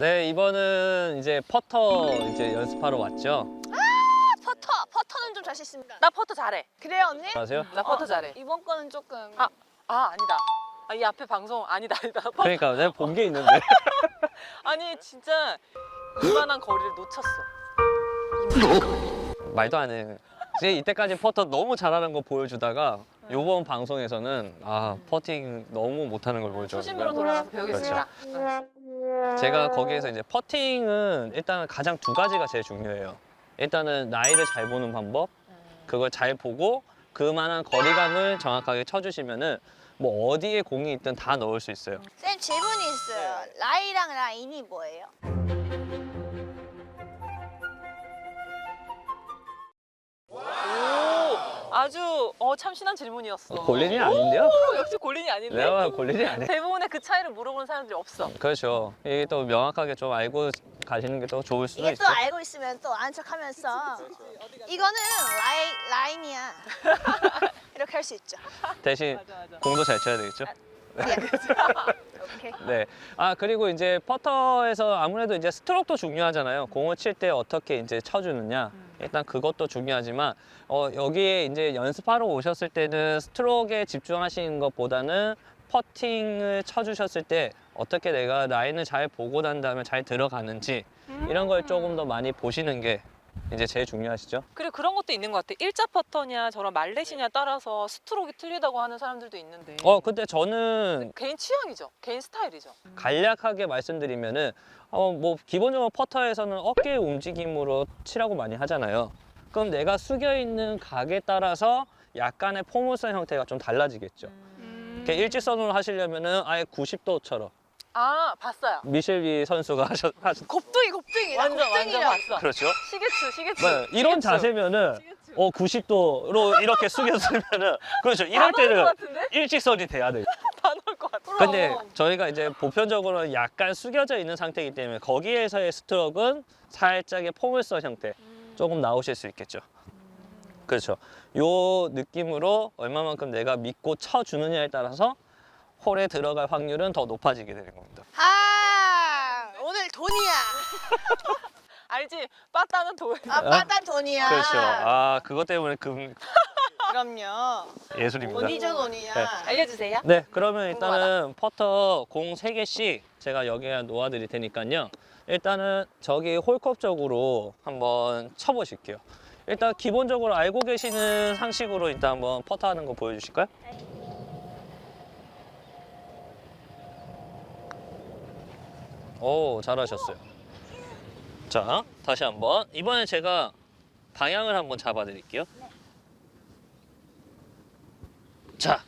네, 이번은 이제 퍼터 이제 연습하러 왔죠. 퍼터 퍼터는 좀 자신 있습니다. 나 퍼터 잘해. 그래요 언니? 안녕하세요. 나 퍼터 잘해. 이번 거는 조금 아, 아 아니다. 아, 이 앞에 방송 아니다 아니다. 퍼- 그러니까 내가 본 게 있는데. 아니 진짜 이만한 거리를 놓쳤어. 말도 안 해. 이제 이때까지 퍼터 너무 잘하는 거 보여주다가 요번 방송에서는 아 퍼팅 너무 못하는 걸 초심으로 보여줘가지고 돌아가서 배우겠습니다. 제가 거기에서 이제 퍼팅은 일단 가장 두 가지가 제일 중요해요. 일단은 나이를 잘 보는 방법, 그걸 잘 보고 그만한 거리감을 정확하게 쳐주시면은 뭐 어디에 공이 있든 다 넣을 수 있어요. 쌤 질문이 있어요. 라이랑 라인이 뭐예요? 오, 아주 어, 참 신한 질문이었어. 골린이 아닌데요? 오, 역시 골린이 아닌데. 내가 골린이 아니에요. 대부분의 그 차이를 물어보는 사람들이 없어. 그렇죠. 이게 또 명확하게 좀 알고 가시는 게더 좋을 수도 이게 또 있어요. 알고 있으면 또 아는 척하면서 이거는 라이 라인이야. 이렇게 할 수 있죠. 대신 맞아 맞아. 공도 잘 쳐야 되겠죠. 오케이. 네. 아 그리고 이제 퍼터에서 아무래도 이제 스트로크도 중요하잖아요. 공을 칠 때 어떻게 이제 쳐주느냐. 일단 그것도 중요하지만 어, 여기에 이제 연습하러 오셨을 때는 스트로크에 집중하시는 것보다는 퍼팅을 쳐주셨을 때 어떻게 내가 라인을 잘 보고 난 다음에 잘 들어가는지 이런 걸 조금 더 많이 보시는 게 이제 제일 중요하시죠. 그리고 그런 것도 있는 것 같아. 일자 퍼터냐 저런 말렛이냐 따라서 스트로크가 틀리다고 하는 사람들도 있는데. 어 근데 저는 개인 취향이죠. 개인 스타일이죠. 간략하게 말씀드리면은 어 뭐 기본적으로 퍼터에서는 어깨 움직임으로 치라고 많이 하잖아요. 그럼 내가 숙여 있는 각에 따라서 약간의 포물선 형태가 좀 달라지겠죠. 음. 이렇게 일직선으로 하시려면은 아예 90도처럼 아 봤어요. 미셸비 선수가 하셨 하셨 곱둥이 곱둥이 나 완전 완전 곱둥이라고. 봤어. 그렇죠. 시계추 시계추. 네, 이런 시계추. 자세면은 시계추. 어 90도로 이렇게 숙였으면은 그렇죠. 다 이럴 나올 때는 같은데? 일직선이 돼야 돼요. 다 나올 것 같아. 근데 저희가 이제 보편적으로 약간 숙여져 있는 상태이기 때문에 거기에서의 스트로크는 살짝의 포물선 형태 조금 나오실 수 있겠죠. 그렇죠. 요 느낌으로 얼마만큼 내가 믿고 쳐주느냐에 따라서 홀에 들어갈 확률은 더 높아지게 되는 겁니다. 아 오늘 돈이야. 알지? 빠따는 도. 아 빠단 돈이야. 그렇죠. 아 그것 때문에 금 그럼요. 예술입니다. 돈이죠 돈이야. 네. 알려주세요. 네, 그러면 일단은 퍼터 공 3개씩 제가 여기에 놓아드릴 테니까요. 일단은 저기 홀컵 쪽으로 한번 쳐보실게요. 일단 기본적으로 알고 계시는 상식으로 일단 한번 퍼터 하는 거 보여주실까요? 오, 잘하셨어요. 자, 다시 한번. 이번에 제가 방향을 한번 잡아드릴게요. 자,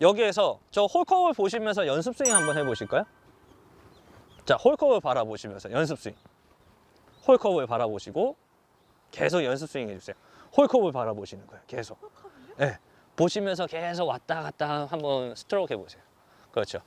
여기에서 저 홀컵을 보시면서 연습 스윙 한번 해보실까요? 자, 홀컵을 바라보시면서 연습 스윙. 홀컵을 바라보시고 계속 연습 스윙 해주세요. 홀컵을 바라보시는 거예요. 계속. 네. 보시면서 계속 왔다 갔다 한번 스트로크 해보세요. 그렇죠.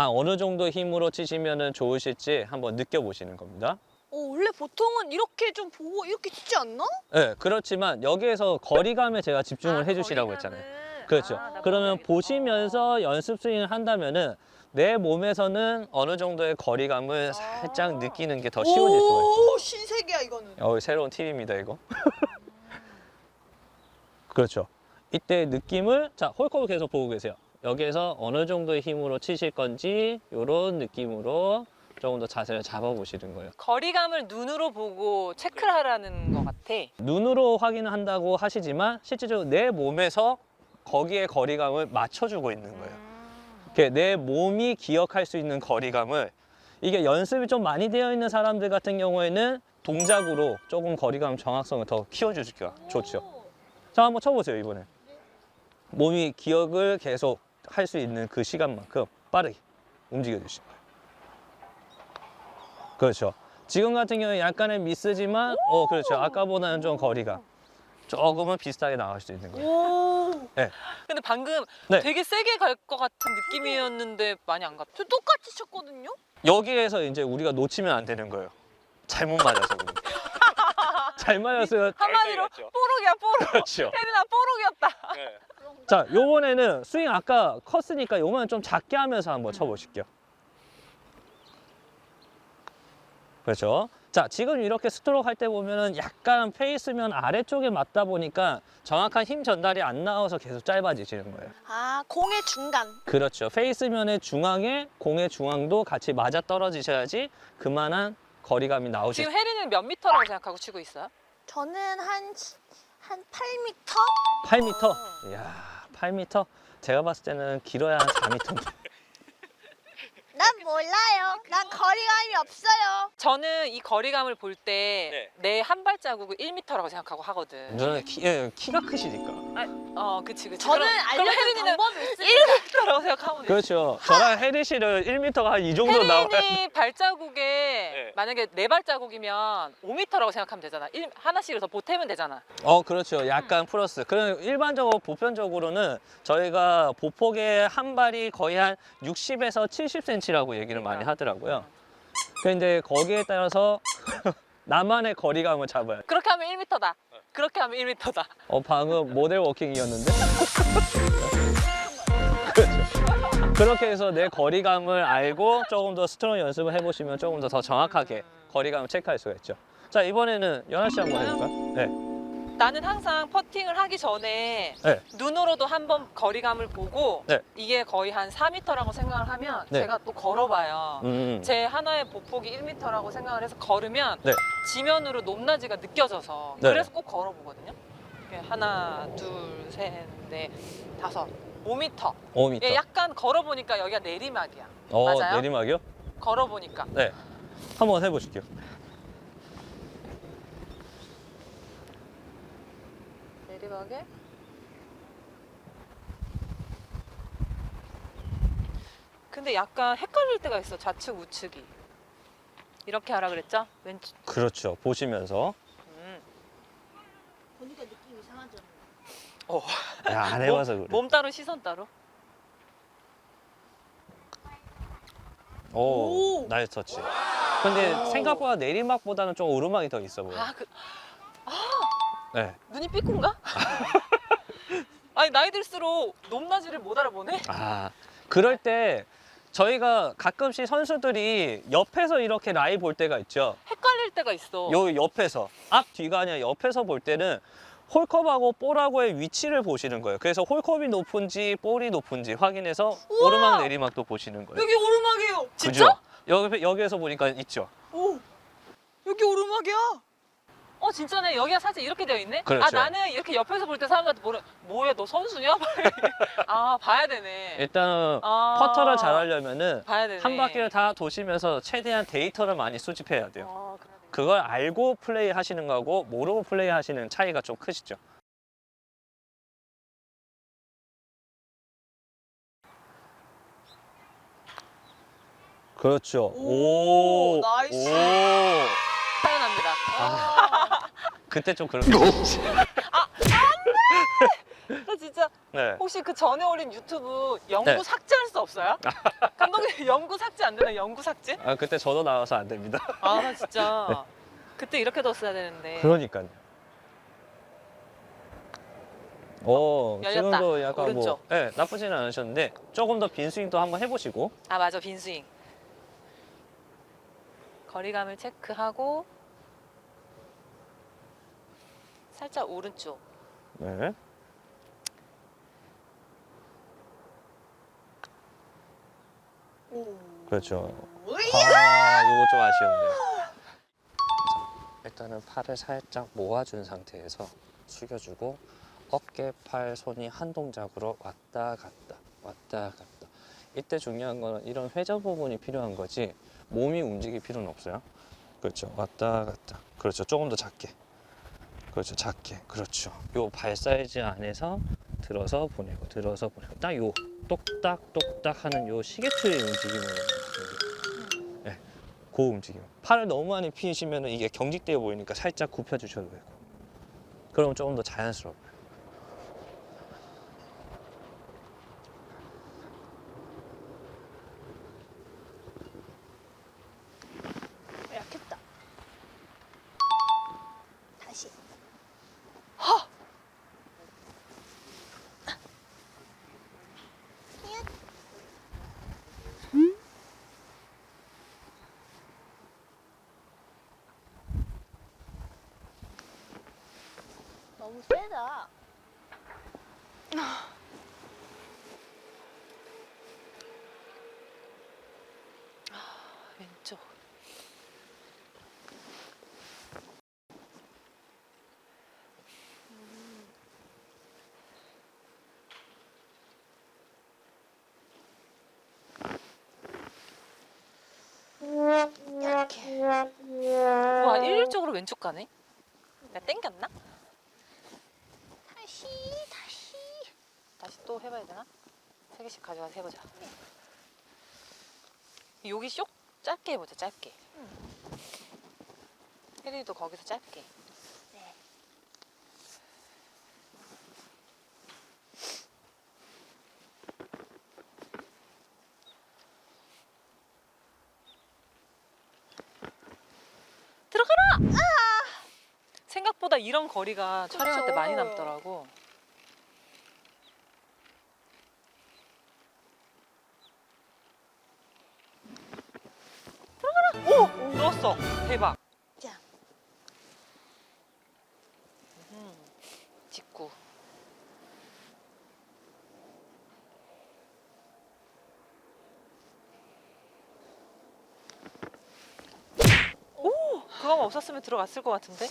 아, 어느 정도 힘으로 치시면 좋으실지 한번 느껴보시는 겁니다. 오 원래 보통은 이렇게 좀 보고 이렇게 치지 않나? 네, 그렇지만 여기에서 거리감에 제가 집중을 아, 해주시라고 했잖아요. 거리감은. 그렇죠. 아, 나 그러면 보시면서 연습 스윙을 한다면은 내 몸에서는 어느 정도의 거리감을 아. 살짝 느끼는 게 더 쉬워질 수가 있어요. 오 신세계야 이거는. 어, 새로운 팁입니다, 이거. 그렇죠. 이때 느낌을 자 홀컵을 계속 보고 계세요. 여기에서 어느 정도의 힘으로 치실 건지 이런 느낌으로 조금 더 자세를 잡아보시는 거예요. 거리감을 눈으로 보고 체크를 하라는 것 같아. 눈으로 확인을 한다고 하시지만 실제적으로 내 몸에서 거기에 거리감을 맞춰주고 있는 거예요. 이렇게 내 몸이 기억할 수 있는 거리감을 이게 연습이 좀 많이 되어 있는 사람들 같은 경우에는 동작으로 조금 거리감 정확성을 더 키워주기가 좋죠. 자, 한번 쳐보세요, 이번에. 몸이 기억을 계속 할 수 있는 그 시간만큼 빠르게 움직여 주시는 거예요. 그렇죠. 지금 같은 경우에 약간의 미스지만, 어, 그렇죠. 아까보다는 좀 거리가 조금은 비슷하게 나갈 수 있는 거예요. 오. 근데 방금 네. 되게 세게 갈 것 같은 느낌이었는데 많이 안 갔죠? 저 똑같이 쳤거든요. 여기에서 이제 우리가 놓치면 안 되는 거예요. 잘못 맞아서. 그래요. 잘 맞았으면 한마디로 뽀록이야 뽀록. 그렇죠. 혜린아 뽀록이었다. 자, 요번에는 스윙 아까 컸으니까 요번엔 좀 작게 하면서 한번 쳐보실게요. 그렇죠. 자, 지금 이렇게 스트로크 할 때 보면은 약간 페이스면 아래쪽에 맞다 보니까 정확한 힘 전달이 안 나와서 계속 짧아지시는 거예요. 아 공의 중간. 그렇죠. 페이스면의 중앙에 공의 중앙도 같이 맞아 떨어지셔야지 그만한 거리감이 나오실 지금 혜리는 몇 미터라고 생각하고 치고 있어요? 저는 한 한 8m? 8m. 이야, 8m. 제가 봤을 때는 길어야 한 4m인데. 난 몰라요. 난 거리감이 없어요. 저는 이 거리감을 볼때 네. 내한 발자국을 1미터라고 생각하고 하거든. 누나 키, 예, 키가 크시니까. 어, 그치, 그치. 저는 그럼- 그럼 알려준 혜린이는 방법이 있습니다. 1미터라고 생각하면 돼. 그렇죠. 저랑 혜리 씨는 1m가 한 이 정도 나와요. 혜린이 발자국에 네. 만약에 네 발자국이면 5미터라고 생각하면 되잖아. 일, 하나씩을 더 보태면 되잖아. 어, 그렇죠. 약간 플러스. 그럼 일반적으로 보편적으로는 저희가 보폭의 한 발이 거의 한 60에서 70cm 라고 얘기를 많이 하더라고요. 근데 거기에 따라서 나만의 거리감을 잡아요. 그렇게 하면 1미터다. 그렇게 하면 1미터다. 어, 방금 모델 워킹이었는데? 그렇죠. 그렇게 해서 내 거리감을 알고 조금 더 스트롱 연습을 해보시면 조금 더 더 정확하게 거리감을 체크할 수가 있죠. 자, 이번에는 연아 씨 한번 해볼까요? 네. 나는 항상 퍼팅을 하기 전에 네. 눈으로도 한번 거리감을 보고 네. 이게 거의 한 4미터라고 생각을 하면 네. 제가 또 걸어봐요. 음. 제 하나의 보폭이 1m라고 생각을 해서 걸으면 네. 지면으로 높낮이가 느껴져서 네. 그래서 꼭 걸어보거든요. 이게 하나, 둘, 셋, 넷, 다섯, 5m. 5m. 예, 약간 걸어보니까 여기가 내리막이야. 어, 맞아요? 내리막이요? 걸어보니까. 네. 한번 해보실게요. 내리막에 근데 약간 헷갈릴 때가 있어 좌측 우측이 이렇게 하라 그랬죠? 왼쪽 그렇죠. 보시면서. 음. 보니까 느낌 이상하죠. 어. 야, 안 해봐서 그래. 몸 따로 시선 따로 오, 오. 나이스 터치. 근데 생각보다 내리막보다는 좀 오르막이 더 있어 보여요. 아그 네. 눈이 삐꾼가? 아니 나이 들수록 높낮이를 못 알아보네 아, 그럴 때 저희가 가끔씩 선수들이 옆에서 이렇게 라이 볼 때가 있죠. 헷갈릴 때가 있어 요 옆에서 앞 뒤가 아니라 옆에서 볼 때는 홀컵하고 볼하고의 위치를 보시는 거예요. 그래서 홀컵이 높은지 볼이 높은지 확인해서 우와! 오르막 내리막도 보시는 거예요. 여기 오르막이에요 진짜? 그죠? 여기 여기에서 보니까 있죠. 오 여기 오르막이야 어 진짜네 여기가 살짝 이렇게 되어 있네 그렇죠. 아 나는 이렇게 옆에서 볼 때 사람들한테 뭐래 뭐야 너 선수냐 아 봐야 되네 일단 아, 퍼터를 잘하려면은 봐야 되네 한 바퀴를 다 도시면서 최대한 데이터를 많이 수집해야 돼요. 아. 그걸 알고 플레이 하시는 거하고 모르고 플레이 하시는 차이가 좀 크시죠. 그렇죠. 오, 오, 나이스. 오. 사연합니다 아, 그때 좀 그런 거. 나 진짜 네. 혹시 그 전에 올린 유튜브 영구 네. 삭제할 수 없어요? 감독님 영구 삭제 안 되나 영구 삭제? 아 그때 저도 나와서 안 됩니다. 아 나 진짜 그때 이렇게 뒀어야 되는데 그러니까요. 오, 열렸다. 지금도 약간 뭐, 오른쪽. 네, 나쁘지는 않으셨는데 조금 더 빈 스윙도 한번 해보시고. 아 맞아 빈스윙 거리감을 체크하고 살짝 오른쪽 네. 오. 그렇죠. 아, 이거 좀 아쉬웠네요. 자, 일단은 팔을 살짝 모아준 상태에서 숙여주고 어깨, 팔, 손이 한 동작으로 왔다 갔다 왔다 갔다. 이때 중요한 거는 이런 회전 부분이 필요한 거지 몸이 움직일 필요는 없어요. 그렇죠. 왔다 갔다. 그렇죠. 조금 더 작게. 그렇죠. 작게. 그렇죠. 요 발 사이즈 안에서 들어서 보내고 들어서 보내고 딱 요 똑딱 똑딱 하는 요 시계추의 움직임을 네, 그 움직임. 팔을 너무 많이 피시면 이게 경직되어 보이니까 살짝 굽혀 주셔도 되고. 그럼 조금 더 자연스러워요. 약했다. 다시. 너무 세다. 왼쪽. 이렇게. 와 일률적으로 왼쪽 가네. 내가 땡겼나? 다시 다시. 다시 또 해봐야 되나? 세 개씩 가져가서 해보자. 여기 쇽 짧게 해보자 짧게. 혜리도 거기서 짧게. 네. 들어가라! 생각보다 이런 거리가 촬영할 때. 많이 남더라고. 들어가라! 오! 넣었어. 대박. 자. 음, 직구. 오! 그거만 없었으면 들어갔을 것 같은데?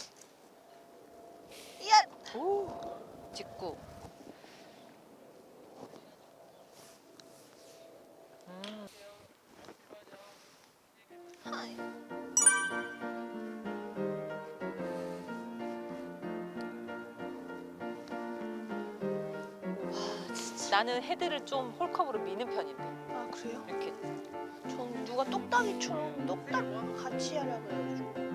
직구. 음. 나는 헤드를 좀 홀컵으로 미는 편인데. 아 그래요? 이렇게. 전 누가 똑딱이처럼 똑딱 같이 하라 그래가지고.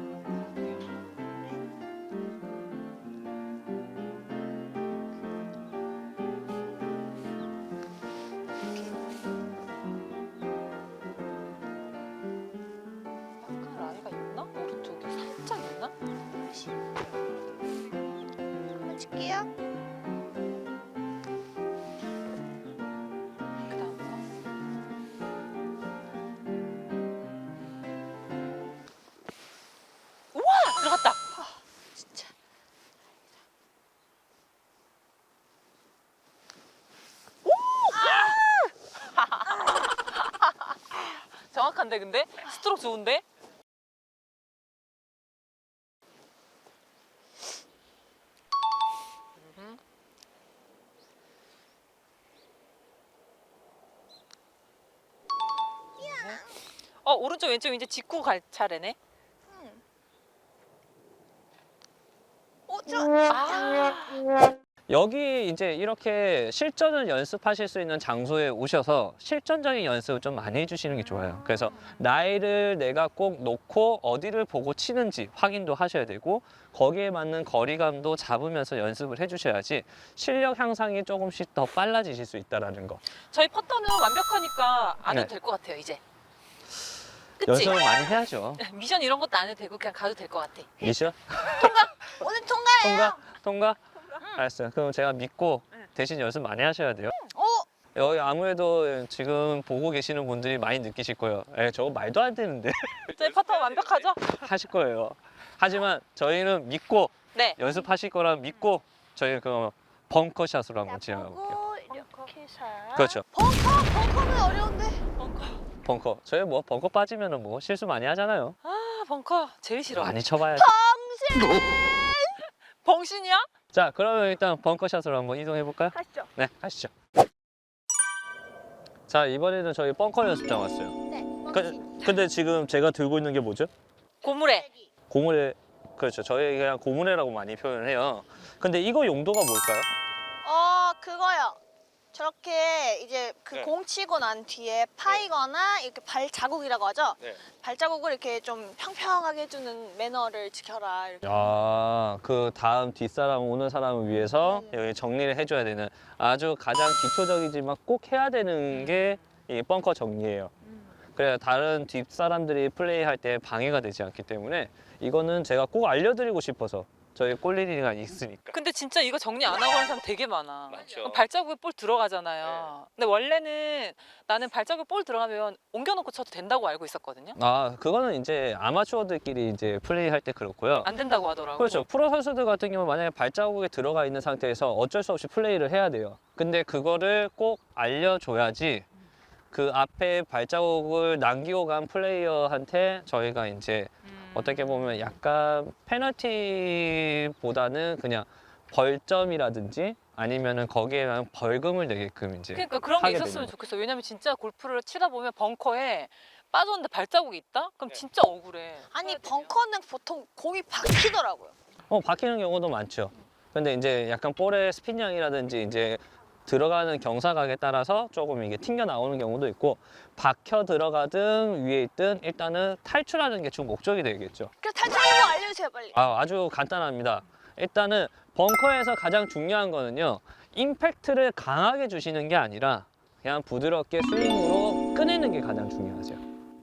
정확한데 근데? 스트로크 좋은데? 어 오른쪽 왼쪽 이제 짚고 갈 차례네. 응. 오 좋아. 아 여기 이제 이렇게 실전을 연습하실 수 있는 장소에 오셔서 실전적인 연습을 좀 많이 해주시는 게 좋아요. 그래서 나이를 내가 꼭 놓고 어디를 보고 치는지 확인도 하셔야 되고 거기에 맞는 거리감도 잡으면서 연습을 해주셔야지 실력 향상이 조금씩 더 빨라지실 수 있다라는 거. 저희 퍼터는 완벽하니까 안 해도 네. 될 것 같아요 이제. 그치? 연습을 많이 해야죠. 미션 이런 것도 안 해도 되고 그냥 가도 될 것 같아. 미션 오늘 통과해요. 통과 통과. 알았어요. 그럼 제가 믿고 응. 대신 연습 많이 하셔야 돼요. 오. 여기 아무래도 지금 보고 계시는 분들이 많이 느끼실 거예요. 에, 저거 말도 안 되는데 저희 퍼터 완벽하죠? 하실 거예요. 하지만 저희는 믿고 네. 연습하실 거라 믿고 저희 그 벙커샷으로 한번 진행해 볼게요. 보고 이렇게 사. 그렇죠. 벙커 벙커는 어려운데. 벙커. 벙커. 저희 뭐 벙커 빠지면은 뭐 실수 많이 하잖아요. 아 벙커 제일 싫어. 많이 쳐봐야지. 벙신. 벙신이야? 자, 그러면 일단 벙커샷으로 한번 이동해 볼까요? 하시죠. 네, 가시죠. 자, 이번에는 저희 벙커 연습장 왔어요. 네. 그. 근데 지금 제가 들고 있는 게 뭐죠? 고무래. 고무래. 그렇죠. 저희 그냥 고무래라고 많이 표현을 해요. 근데 이거 용도가 뭘까요? 저렇게 이제 그 네. 공 치고 난 뒤에 파이거나 이렇게 발 자국이라고 하죠. 네. 발자국을 이렇게 좀 평평하게 해주는 매너를 지켜라. 이렇게. 아, 그 다음 뒷사람 오는 사람을 위해서 네네. 여기 정리를 해줘야 되는 아주 가장 기초적이지만 꼭 해야 되는 게 이 벙커 정리예요. 그래야 다른 뒷사람들이 플레이할 때 방해가 되지 않기 때문에 이거는 제가 꼭 알려드리고 싶어서 저희 골리니가 있으니까. 근데 진짜 이거 정리 안 하고 하는 사람 되게 많아. 그럼 발자국에 볼 들어가잖아요. 근데 원래는 나는 발자국에 볼 들어가면 옮겨놓고 쳐도 된다고 알고 있었거든요. 아 그거는 이제 아마추어들끼리 이제 플레이할 때 그렇고요. 안 된다고 하더라고. 그렇죠. 프로 선수들 같은 경우 만약에 발자국에 들어가 있는 상태에서 어쩔 수 없이 플레이를 해야 돼요. 근데 그거를 꼭 알려줘야지 그 앞에 발자국을 남기고 간 플레이어한테 저희가 이제 음. 어떻게 보면 약간 페널티보다는 그냥 벌점이라든지 아니면은 거기에 대한 벌금을 내게끔 이제 그러니까 그런 게 하게 있었으면 좋겠어. 왜냐면 진짜 골프를 치다 보면 벙커에 빠졌는데 발자국이 있다? 그럼 네. 진짜 억울해. 아니 벙커는 보통 공이 박히더라고요. 어 박히는 경우도 많죠. 근데 이제 약간 볼의 스핀량이라든지 이제 들어가는 경사각에 따라서 조금 이게 튕겨 나오는 경우도 있고 박혀 들어가든 위에 있든 일단은 탈출하는 게 주 목적이 되겠죠. 그래서 탈출하는 거 알려주세요 빨리. 아, 아주 간단합니다. 일단은 벙커에서 가장 중요한 거는요. 임팩트를 강하게 주시는 게 아니라 그냥 부드럽게 스윙으로 꺼내는 게 가장 중요하죠.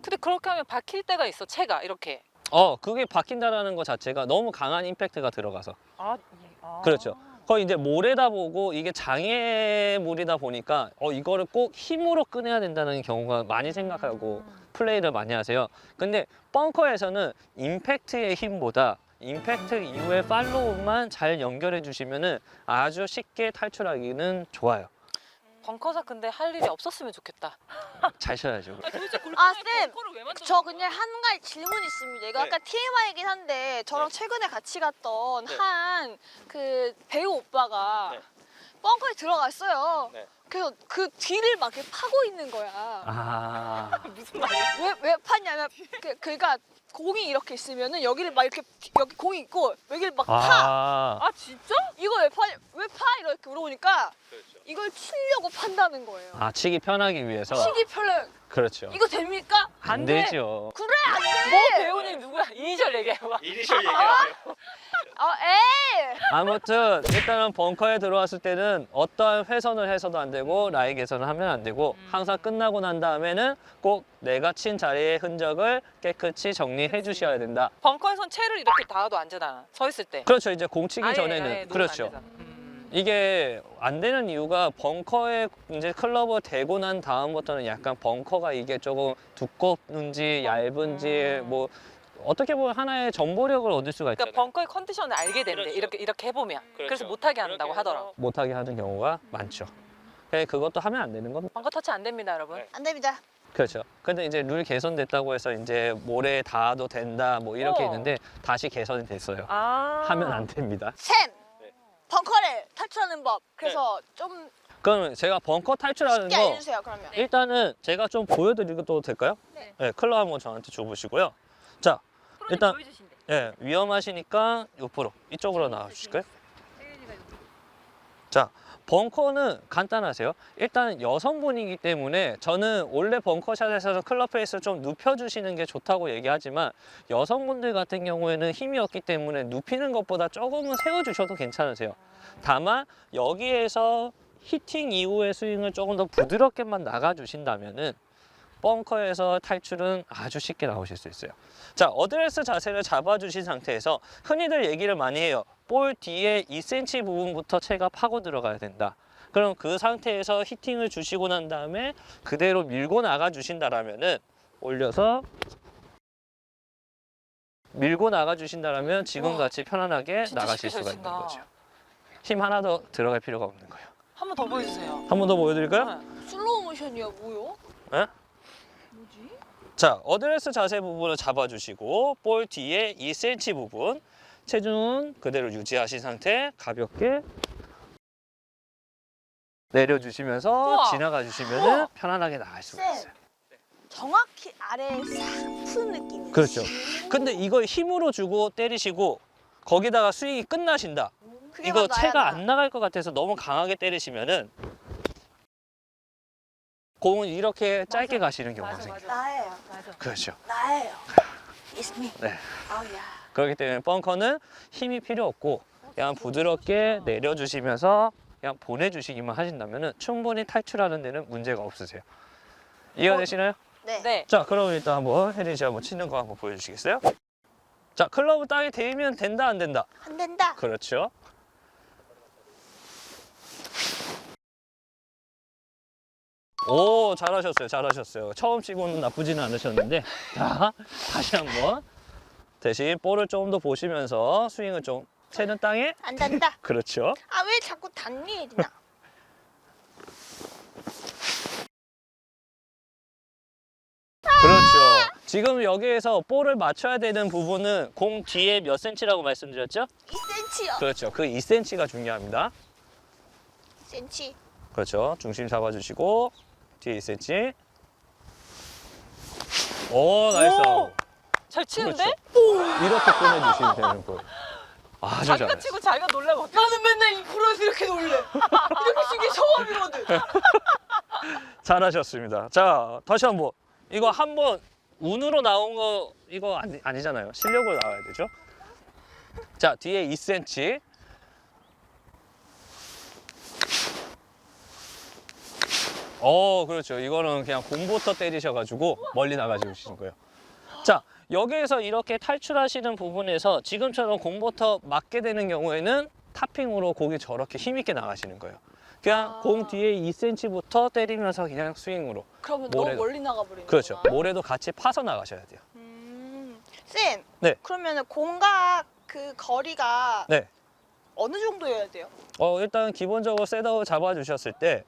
근데 그렇게 하면 박힐 때가 있어. 채가 이렇게. 어, 그게 박힌다라는 것 자체가 너무 강한 임팩트가 들어가서 아, 아. 그렇죠. 거의 이제 모래다 보고 이게 장애물이다 보니까 어 이거를 꼭 힘으로 꺼내야 된다는 경우가 많이 생각하고 플레이를 많이 하세요. 근데 벙커에서는 임팩트의 힘보다 임팩트 이후에 팔로우만 잘 연결해 주시면은 아주 쉽게 탈출하기는 좋아요. 벙커사 근데 할 일이 없었으면 좋겠다. 잘 쳐야죠. 아, 도대체 아, 쌤! 벙커를 왜 만들어? 저 그냥 한 가지 질문 있습니다. 이거 네. 약간 TMI이긴 한데 저랑 최근에 같이 갔던 네. 한 그 배우 오빠가 네. 벙커에 들어갔어요. 네. 그래서 그 뒤를 막 이렇게 파고 있는 거야. 아, 무슨 말이야? 왜, 왜 파냐면 그, 그니까 공이 이렇게 있으면은 여기를 막 이렇게 여기 공이 있고 여기를 막 파. 아, 아 진짜? 이거 왜 파? 왜 파? 이렇게 물어보니까 이걸 치려고 판다는 거예요. 아 치기 편하기 위해서 치기 편해. 그렇죠. 이거 됩니까? 안 안 돼. 되죠. 그래 안 돼. 뭐 배우님 누구야? 이니셜 얘기해봐. 이니셜 얘기하세요. 어, 에이. 아무튼 일단은 벙커에 들어왔을 때는 어떠한 훼손을 해서도 안 되고 라이 개선을 하면 안 되고 음. 항상 끝나고 난 다음에는 꼭 내가 친 자리의 흔적을 깨끗이 정리해 주셔야 된다. 벙커에선 채를 이렇게 닿아도 안 되잖아. 서 있을 때. 그렇죠. 이제 공치기 아예, 전에는 아예 놓으면 그렇죠. 안 되잖아. 음. 이게 안 되는 이유가 벙커에 이제 클럽을 대고 난 다음부터는 약간 벙커가 이게 조금 두껍는지 얇은지 음. 뭐 어떻게 보면 하나의 정보력을 얻을 수가 있잖아요. 그러니까 벙커의 컨디션을 알게 된대. 그렇죠. 이렇게 이렇게 해보면. 그래서 그렇죠. 못하게 한다고 하더라고. 못하게 하는 경우가 많죠. 네, 그것도 하면 안 되는 겁니다. 벙커 터치 안 됩니다, 여러분. 네. 안 됩니다. 그렇죠. 근데 이제 룰 개선됐다고 해서 이제 모래 닿아도 된다 뭐 이렇게 어. 있는데 다시 개선이 됐어요. 아. 하면 안 됩니다. 샘. 네. 벙커를 탈출하는 법. 그래서 좀 그럼 제가 벙커 탈출하는 쉽게 거 알려주세요. 그러면. 일단은 제가 좀 보여드리도 될까요? 네. 클럽 한번 저한테 줘보시고요. 자, 일단 예, 위험하시니까 옆으로 이쪽으로 나와 주실까요? 자, 벙커는 간단하세요. 일단 여성분이기 때문에 저는 원래 벙커샷에서는 클럽 페이스를 좀 눕혀주시는 게 좋다고 얘기하지만 여성분들 같은 경우에는 힘이 없기 때문에 눕히는 것보다 조금은 세워주셔도 괜찮으세요. 다만 여기에서 히팅 이후의 스윙을 조금 더 부드럽게만 나가주신다면은 벙커에서 탈출은 아주 쉽게 나오실 수 있어요. 자, 어드레스 자세를 잡아주신 상태에서 흔히들 얘기를 많이 해요. 볼 뒤에 2cm 부분부터 채가 파고 들어가야 된다. 그럼 그 상태에서 히팅을 주시고 난 다음에 그대로 밀고 나가 주신다라면은 올려서 밀고 나가 주신다라면 지금 같이 편안하게 진짜 나가실 쉽게 수가 잘 있는 친다. 거죠. 힘 하나 더 들어갈 필요가 없는 거예요. 한 번 더 보여주세요. 한 번 더 보여드릴까요? 네. 슬로우 모션이야 뭐요? 예? 뭐지? 자, 어드레스 자세 부분을 잡아주시고 볼 뒤에 2cm 부분 체중은 그대로 유지하신 상태 가볍게 내려주시면서 우와. 지나가 주시면 편안하게 나갈 수가 쌤. 있어요. 정확히 아래에 싹 푸는 느낌이. 그렇죠. 근데 이걸 힘으로 주고 때리시고 거기다가 스윙이 끝나신다. 그게 이거 바로 나야, 안 나갈 것 같아서 너무 강하게 때리시면은 공은 이렇게 짧게 가시는 경우가 맞아, 생겨요. 나예요. 그렇죠. 나예요. It's me. 네. Oh yeah. 그렇기 때문에 벙커는 힘이 필요 없고 그냥 부드럽게 내려주시면서 그냥 보내주시기만 하신다면 충분히 탈출하는 데는 문제가 없으세요. 이해가 어? 되시나요? 네. 네. 자, 그럼 일단 한번 혜린 씨 한번 치는 거 한번 보여주시겠어요? 자, 클럽은 땅에 대면 된다, 안 된다? 안 된다. 그렇죠. 오, 잘하셨어요. 잘하셨어요. 처음 치고는 나쁘지는 않으셨는데. 자, 다시 한번. 대신 볼을 조금 더 보시면서 스윙을 좀 채는 땅에. 안 된다. 그렇죠. 아 왜 자꾸 닿니 나? 그렇죠. 지금 여기에서 볼을 맞춰야 되는 부분은 공 뒤에 몇 센치라고 말씀드렸죠? 2cm요. 그렇죠. 그 2cm가 중요합니다. 2cm. 그렇죠. 중심 잡아주시고 뒤에 2cm. 오, 나이스. 오! 잘 치는데? 이렇게 꺼내주시면 되는 거예요. 아주 자기가. 치고 자기가 어떡해? 나는 맨날 이 프로에서 이렇게 놀래. 이렇게 치는 게 처음이거든. 잘하셨습니다. 자, 다시 한 번. 이거 한 번 운으로 나온 거 이거 아니, 아니잖아요. 실력으로 나와야 되죠. 자, 뒤에 2cm. 어, 그렇죠. 이거는 그냥 공부터 때리셔가지고 멀리 나가시는 거예요. 자, 여기에서 이렇게 탈출하시는 부분에서 지금처럼 공부터 맞게 되는 경우에는 탑핑으로 공이 저렇게 힘있게 나가시는 거예요. 그냥 아. 공 뒤에 2cm부터 때리면서 그냥 스윙으로. 그러면 모래도. 너무 멀리 나가버리는 그렇죠. 모래도 같이 파서 나가셔야 돼요. 음, 쌤. 네. 그러면 공각 그 거리가 네. 어느 정도여야 돼요? 어, 일단 기본적으로 셋업을 잡아주셨을 때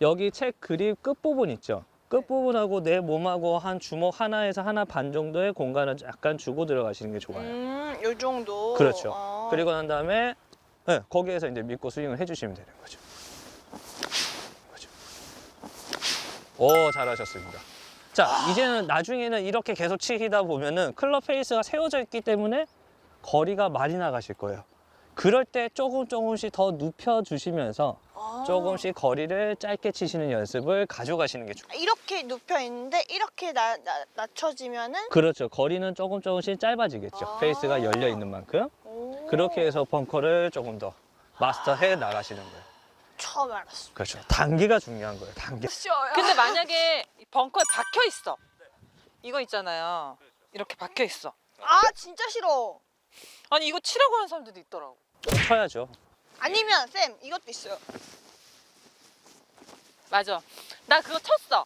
여기 책 그립 끝부분 있죠? 끝부분하고 내 몸하고 한 주먹 하나에서 하나 반 정도의 공간을 약간 주고 들어가시는 게 좋아요. 음, 요 정도. 그렇죠. 아. 그리고 난 다음에 네, 거기에서 이제 믿고 스윙을 해주시면 되는 거죠. 그렇죠. 오, 잘하셨습니다. 자, 이제는 나중에는 이렇게 계속 치다 보면은 클럽 페이스가 세워져 있기 때문에 거리가 많이 나가실 거예요. 그럴 때 조금 조금씩 더 눕혀 주시면서 아. 조금씩 거리를 짧게 치시는 연습을 가져가시는 게 좋아요. 이렇게 눕혀 있는데 이렇게 나, 나, 낮춰지면은 그렇죠. 거리는 조금 조금씩 짧아지겠죠. 아. 페이스가 열려 있는 만큼. 오. 그렇게 해서 벙커를 조금 더 마스터해 나가시는 거예요. 처음 알았어. 그렇죠. 단계가 중요한 거예요. 단계. 쉬워요. 근데 만약에 이 벙커에 박혀 있어. 이거 있잖아요. 이렇게 박혀 있어. 아 진짜 싫어. 아니 이거 치라고 하는 사람들도 있더라고. 쳐야죠. 아니면 쌤 이것도 있어요. 맞아. 나 그거 쳤어.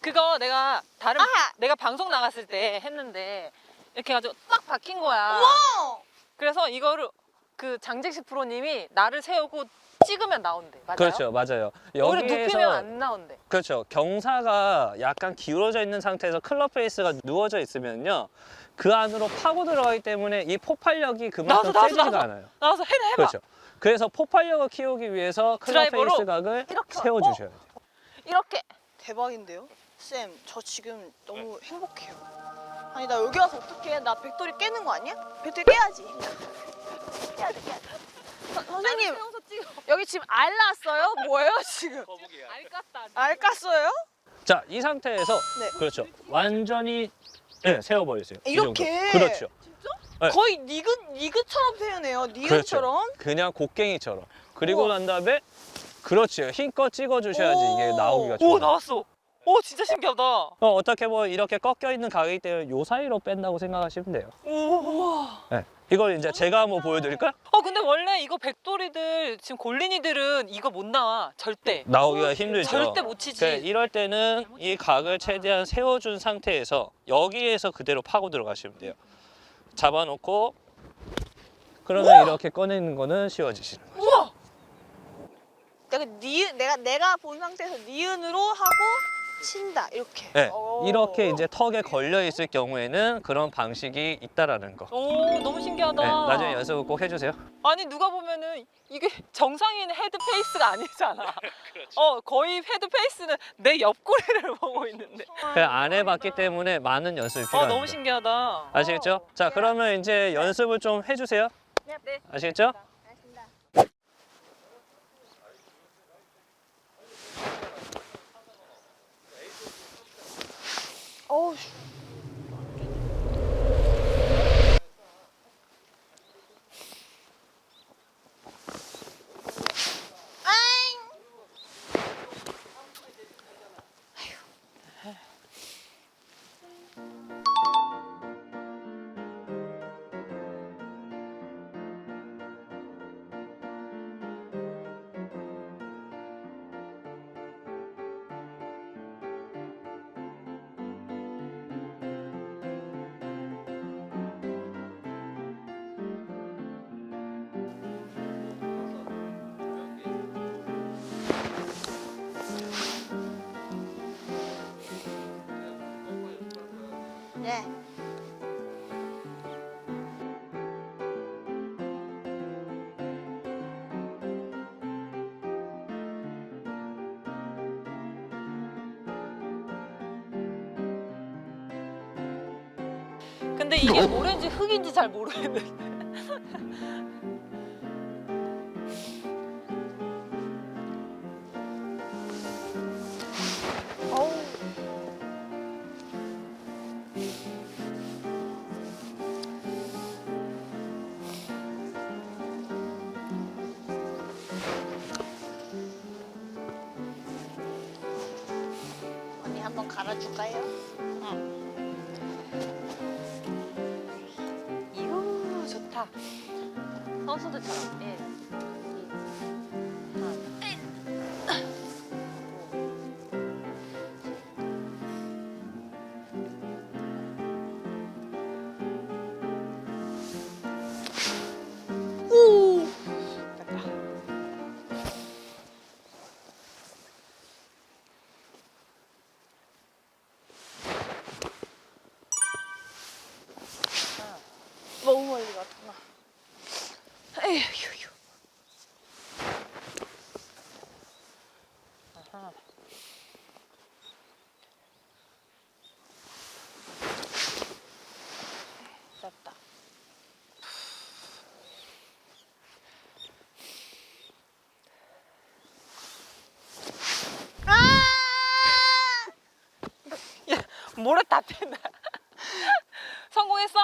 그거 내가 다른 아하! 내가 방송 나갔을 때 했는데 이렇게 해가지고 딱 박힌 거야. 어. 그래서 이거를 그 장재식 프로님이 나를 세우고 찍으면 나온대. 맞아요? 그렇죠. 맞아요. 오히려 눕히면 여기에서 안 나온대. 그렇죠. 경사가 약간 기울어져 있는 상태에서 클럽 페이스가 누워져 있으면요. 그 안으로 파고 들어가기 때문에 이 폭발력이 그만큼 나도, 세지가 나도. 않아요. 나와서 해라 해봐. 그렇죠. 그래서 폭발력을 키우기 위해서 클럽 드라이버로 페이스 각을 이렇게 세워 주셔야 돼요. 이렇게. 대박인데요? 쌤, 저 지금 너무 행복해요. 아니 나 여기 와서 어떡해? 나 백돌이 깨는 거 아니야? 백돌이 깨야지. 깨야 돼, 깨야 돼. 선- 선생님. 여기 지금 알 났어요? 뭐예요 지금? 알 깠다. 알 깠어요? 자, 이 상태에서 네. 그렇죠. 완전히 네, 세워 버리세요. 이 이렇게? 정도. 그렇죠. 네. 거의 니그 니그처럼 표현해요. 니은처럼. 그냥 곡괭이처럼. 그리고 우와. 난 다음에 그렇죠. 힘껏 찍어 주셔야지 이게 오. 나오기가 좋아요. 오 나왔어. 오 진짜 신기하다. 어, 어떻게 보면 이렇게 꺾여 있는 가격이기 때문에 요 사이로 뺀다고 생각하시면 돼요. 우와. 네. 이걸 이제 제가 한번 보여드릴까요? 어 근데 원래 이거 백돌이들 지금 골린이들은 이거 못 나와 절대. 나오기가 힘들죠. 절대 못 치지. 그 이럴 때는 이 각을 최대한 세워준 상태에서 여기에서 그대로 파고 들어가시면 돼요. 잡아놓고 그러면 이렇게 꺼내는 거는 쉬워지시는 거예요. 우와. 내가 니 내가 내가 본 상태에서 니은으로 하고 친다 이렇게. 네, 오. 이렇게 이제 턱에 걸려 있을 경우에는 그런 방식이 있다라는 거. 오 너무 신기하다. 네, 나중에 연습을 꼭 해주세요. 아니 누가 보면은 이게 정상인 헤드 페이스가 아니잖아. 어 거의 헤드 페이스는 내 옆구리를 보고 있는데. 그안 해봤기 때문에 많은 연습이 어 필요합니다. 너무 신기하다. 아시겠죠? 자, 그러면 이제 연습을 좀 해주세요. 네. 아시겠죠? 알 근데 이게 오렌지 흙인지 잘 모르겠는데. 모래 다 핀다. 성공했어?